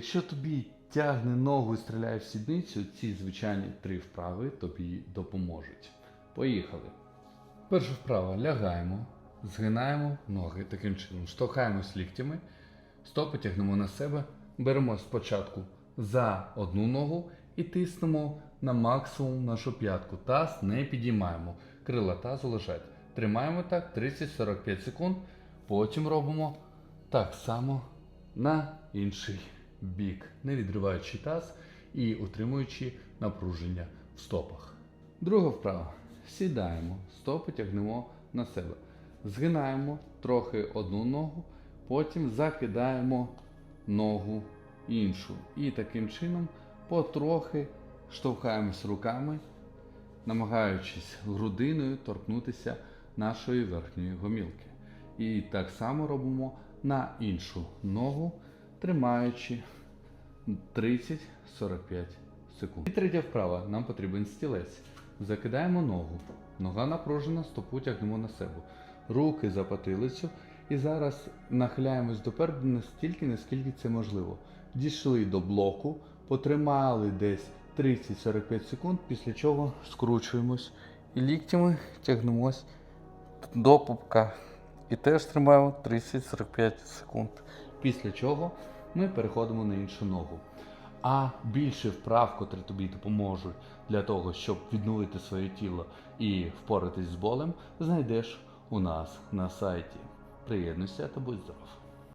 Якщо тобі тягне ногу і стріляє в сідницю, ці звичайні три вправи тобі допоможуть. Поїхали. Перша вправа лягаємо, згинаємо ноги таким чином, штовхаємось ліктями, стопи тягнемо на себе, беремо спочатку за одну ногу і тиснемо на максимум нашу п'ятку. Таз не підіймаємо. Крила тазу лежать. Тримаємо так 30-45 секунд. Потім робимо так само на інший бік, не відриваючи таз і утримуючи напруження в стопах. Друга вправа. Сідаємо, стопи тягнемо на себе. Згинаємо трохи одну ногу, потім закидаємо ногу іншу. І таким чином потрохи штовхаємось руками, намагаючись грудиною торкнутися нашої верхньої гомілки. І так само робимо на іншу ногу, тримаючи 30-45 секунд. І третя вправа. Нам потрібен стілець. Закидаємо ногу. Нога напружена, стопу тягнемо на себе. Руки за потилицю. І зараз нахиляємось допереду настільки, наскільки це можливо. Дійшли до блоку, потримали десь 30-45 секунд, після чого скручуємось і ліктями тягнемось до пупка. І теж тримаємо 30-45 секунд. Після чого ми переходимо на іншу ногу. А більше вправ, котрі тобі допоможуть для того, щоб відновити своє тіло і впоратись з болем, знайдеш у нас на сайті. Приєднуйся та будь здоров!